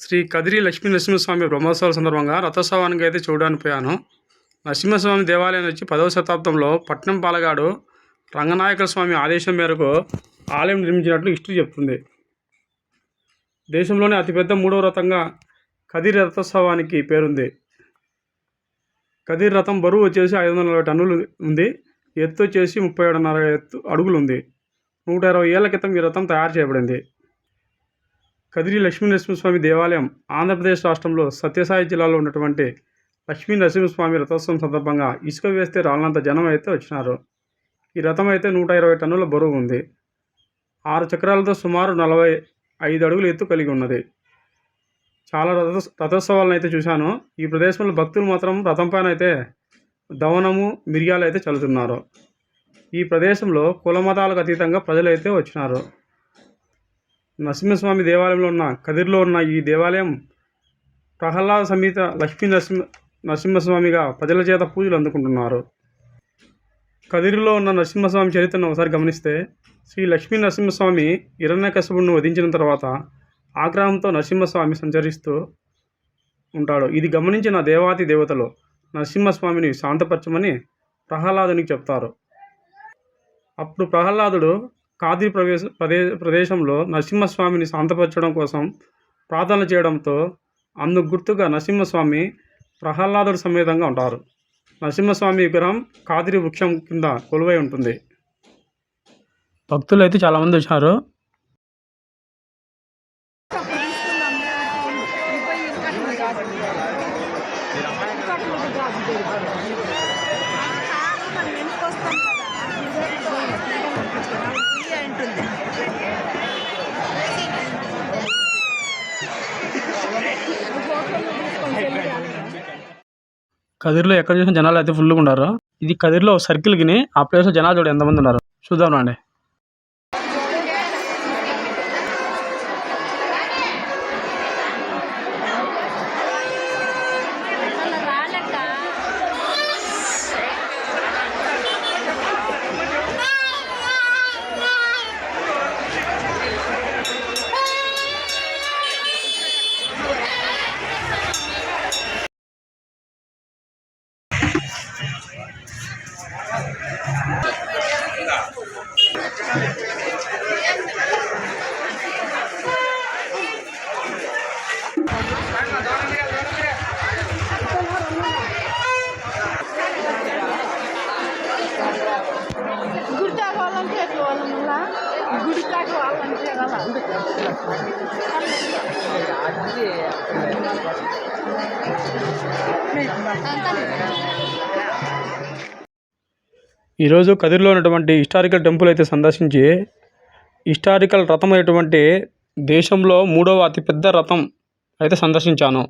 శ్రీ కదిరి లక్ష్మీ నరసింహస్వామి బ్రహ్మోత్సవాల సందర్భంగా రథోత్సవానికి అయితే చూడడానికి పోయాను. నరసింహస్వామి దేవాలయం వచ్చి పదవ శతాబ్దంలో పట్నం పాలగాడు రంగనాయక స్వామి ఆదేశం మేరకు ఆలయం నిర్మించినట్లు హిస్టరీ చెప్తుంది. దేశంలోనే అతిపెద్ద మూడవ రథంగా కదిరి రథోత్సవానికి పేరుంది. కదిరి రథం బరువు వచ్చేసి ఐదు వందల నలభై టన్నులు ఉంది. ఎత్తు వచ్చేసి ముప్పై ఏడున్నర ఎత్తు అడుగులు ఉంది. నూట ఇరవై ఏళ్ళ క్రితం ఈ రథం తయారు చేయబడింది. కదిరి లక్ష్మీ నరసింహస్వామి దేవాలయం ఆంధ్రప్రదేశ్ రాష్ట్రంలో సత్యసాయి జిల్లాలో ఉన్నటువంటి లక్ష్మీ నరసింహస్వామి రథోత్సవం సందర్భంగా ఇసుక వేస్తే రాలంత జనం అయితే వచ్చినారు. ఈ రథం అయితే నూట ఇరవై టన్నుల బరువు ఉంది. ఆరు చక్రాలతో సుమారు నలభై ఐదు అడుగులు ఎత్తు కలిగి ఉన్నది. చాలా రథ రథోత్సవాలను అయితే చూశాను. ఈ ప్రదేశంలో భక్తులు మాత్రం రథం పైన అయితే దవనము మిరియాలు అయితే చల్లుతున్నారు. ఈ ప్రదేశంలో కుల మతాలకు అతీతంగా ప్రజలు అయితే వచ్చినారు. నరసింహస్వామి దేవాలయంలో ఉన్న కదిరిలో ఉన్న ఈ దేవాలయం ప్రహ్లాద సమేత లక్ష్మీ నరసింహ నరసింహస్వామిగా ప్రజల చేత పూజలు అందుకుంటున్నారు. కదిరిలో ఉన్న నరసింహస్వామి చరిత్రను ఒకసారి గమనిస్తే శ్రీ లక్ష్మీ నరసింహస్వామి హిరణ్యకశపుని వధించిన తర్వాత ఆగ్రహంతో నరసింహస్వామి సంచరిస్తూ ఉంటాడు. ఇది గమనించిన దేవాతి దేవతలు నరసింహస్వామిని శాంతపరచమని ప్రహ్లాదునికి చెప్తారు. అప్పుడు ప్రహ్లాదుడు కాదిరి ప్రవేశ ప్రదే ప్రదేశంలో నరసింహస్వామిని శాంతపరచడం కోసం ప్రార్థన చేయడంతో అందుకు గుర్తుగా నరసింహస్వామి ప్రహ్లాదుడు సమేతంగా ఉంటారు. నరసింహస్వామి విగ్రహం కాదిరి వృక్షం కింద కొలువై ఉంటుంది. భక్తులు అయితే చాలామంది వచ్చారు. కదిరిలో ఎక్కడ చూసిన జనాలు అయితే ఫుల్గా ఉన్నారు ఇది కదిరిలో సర్కిల్ గిని ఆ ప్లేస్లో జనాలు చూడ ఎంతమంది ఉన్నారు. చూద్దాం రండి. ఈరోజు కదిరిలో ఉన్నటువంటి హిస్టారికల్ టెంపుల్ అయితే సందర్శించి హిస్టారికల్ రథం అయినటువంటి దేశంలో మూడవ అతిపెద్ద రథం అయితే సందర్శించాను.